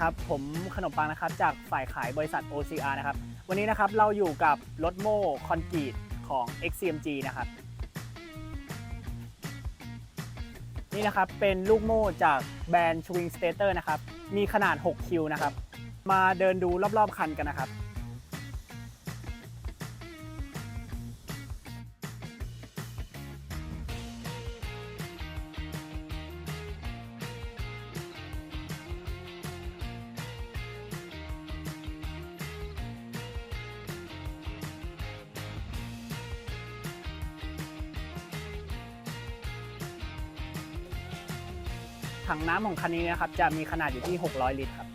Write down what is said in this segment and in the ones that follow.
ครับผมขนมปังนะครับจากฝ่ายขายบริษัท OCR นะครับวันนี้นะครับเราอยู่กับรถโม่คอนกรีตของ XCMG นะครับนี่นะครับเป็นลูกโม่จากแบรนด์ Swing Stator นะครับมีขนาด 6 คิวนะครับมาเดินดูรอบๆคันกันนะครับ ถังน้ำของคันนี้นะครับจะมีขนาดอยู่ที่ 600 ลิตรครับ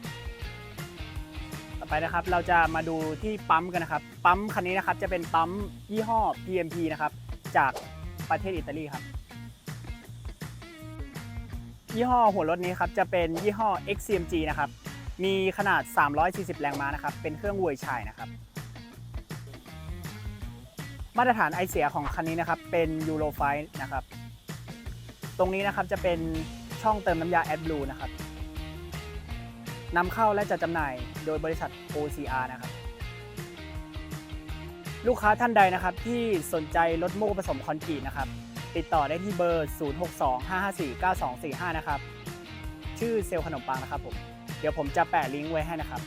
ต่อไปนะครับเราจะมาดูที่ปั๊มกันนะครับ ปั๊มคันนี้นะครับจะเป็นปั๊มยี่ห้อ PMP นะครับจากประเทศอิตาลีครับ ยี่ห้อหัวรถนี้ครับจะเป็นยี่ห้อ XCMG นะครับ มีขนาด 340 แรงม้านะครับ เป็นเครื่องววยชายนะครับ มาตรฐานไอเสียของคันนี้นะครับเป็นยูโรไฟนะครับ ตรงนี้นะครับจะเป็น ช่องเติมน้ำยา AdBlue นะครับนำเข้าและจัดจำหน่ายโดยบริษัท OCR นะครับ ลูกค้าท่านใดนะครับที่สนใจรถโม่ผสมคอนกรีตนะครับ ติดต่อได้ที่เบอร์ 0625549245 นะครับ ชื่อเซลล์ขนมปังนะครับผม เดี๋ยวผมจะแปะลิงก์ไว้ให้นะครับ